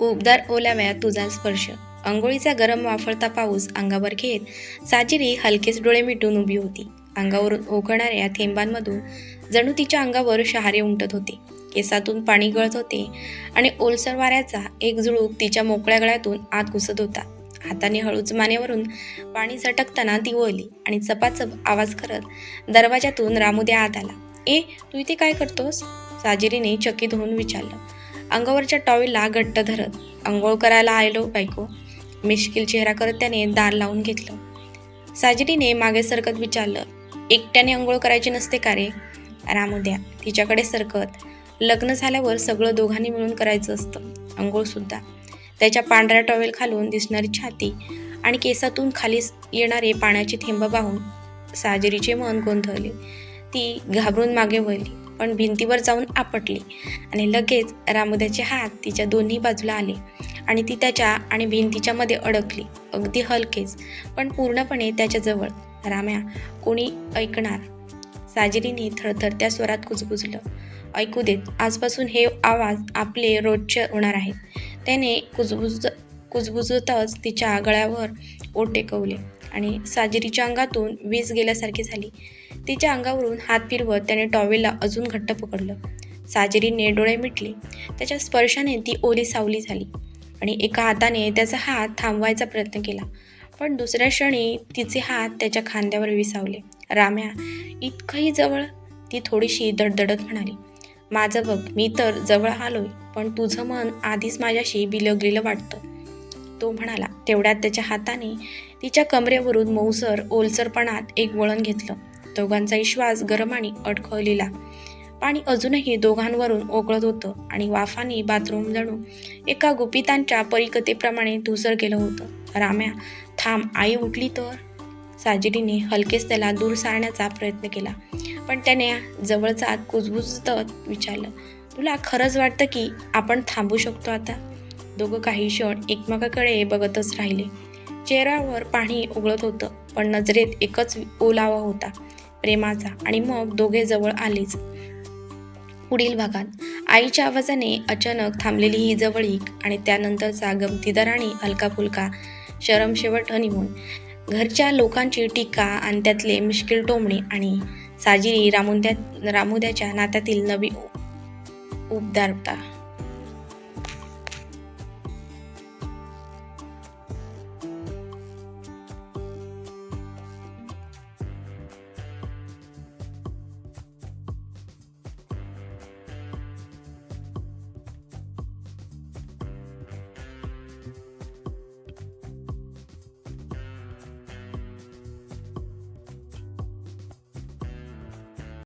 उबदार ओलाव्या तुझा स्पर्श. अंघोळीचा गरम वाफळता पाऊस अंगावर घेत साजिरी हलकेच डोळे मिटून उभी होती. अंगावरून ओघळणाऱ्या थेंबांमधून जणू तिच्या अंगावर शहारे उमटत होते. केसातून पाणी गळत होते आणि ओलसर वाऱ्याचा एक झुळूक तिच्या मोकळ्या गळ्यातून आत घुसत होता. हाताने हळूच मानेवरून पाणी सटकताना ती वळली आणि चपाचप आवाज करत दरवाजातून रामुदे आत आला. ए तू इथे काय करतोस? साजिरीने चकित होऊन विचारलं. अंगावरच्या टॉवेलला घट्ट धरत अंघोळ करायला आलो बायको मिश्किल चेहरा करत त्याने दार लावून घेतलं. साजिरीने मागे सरकत विचारलं एकट्याने अंघोळ करायची नसते का रे? रामोद्या तिच्याकडे सरकत. लग्न झाल्यावर सगळं दोघांनी मिळून करायचं असतं अंघोळसुद्धा त्याच्या पांढऱ्या टॉवेल खालून दिसणारी छाती आणि केसातून खाली येणारे पाण्याचे थेंब पाहून साजरीचे मन गोंधळले. ती घाबरून मागे वळली. पण भिंतीवर जाऊन आपटली आणि लगेच रामुद्याचे हात तिच्या दोन्ही बाजूला आले आणि ती त्याच्या आणि भिंतीच्या मध्ये अडकली. अगदी हलकेच पण पूर्णपणे त्याच्याजवळ राम्या कोणी ऐकणार? साजरीने थरथरत्या स्वरात कुजबुजलं. ऐकू देत आजपासून हे आवाज आपले रोजचे होणार आहेत. त्याने कुजबुज कुजबुजतच तिच्या गळ्यावर ओट टेकवले आणि साजरीच्या अंगातून वीज गेल्यासारखी झाली. तिच्या अंगावरून हात फिरवत त्याने टॉवेलला अजून घट्ट पकडलं. साजरीने डोळे मिटले. त्याच्या स्पर्शाने ती ओली सावली झाली आणि एका हाताने त्याचा हात थांबवायचा प्रयत्न केला. पण दुसऱ्या क्षणी तिचे हात त्याच्या खांद्यावर विसावले. राम्या इतकंही जवळ? ती थोडीशी दडदडत म्हणाली. माझं बघ मी तर जवळ आलोय पण तुझं मन आधीच माझ्याशी बिलगलेलं वाटतं. तो म्हणाला. तेवढ्यात त्याच्या हाताने तिच्या कमरेवरून मऊसर ओलसरपणात एक वळण घेतलं. दोघांचाही श्वास गरम आणि अडखळलेला. पाणी अजूनही दोघांवरून ओकळत होतं आणि वाफाने बाथरूम जणू एका गुपितांच्या परिकतेप्रमाणे धुसर केलं होतं. राम्या थांब आई उठली तर? साजिरीने हलकेच त्याला दूर सारण्याचा प्रयत्न केला. पण त्याने जवळचा कुजबुजत विचारलं तुला खरंच वाटतं की आपण थांबू शकतो आता? दोघं काही क्षण एकमेकाकडे बघतच राहिले. चेहऱ्यावर पाणी उघळत होतं पण नजरेत एकच ओलावा होता प्रेमाचा. आणि मग दोघे जवळ आलेच. पुढील भागात. आईच्या आवाजाने अचानक थांबलेली ही जवळीक आणि त्यानंतरचा गमतीदार आणि हलका फुलका शरम शेवट हनीमून घरच्या लोकांची टीका आणि त्यातले मुश्किल टोमणे आणि साजिरी रामुद्या रामुद्याच्या नात्यातील नवी उबदारता.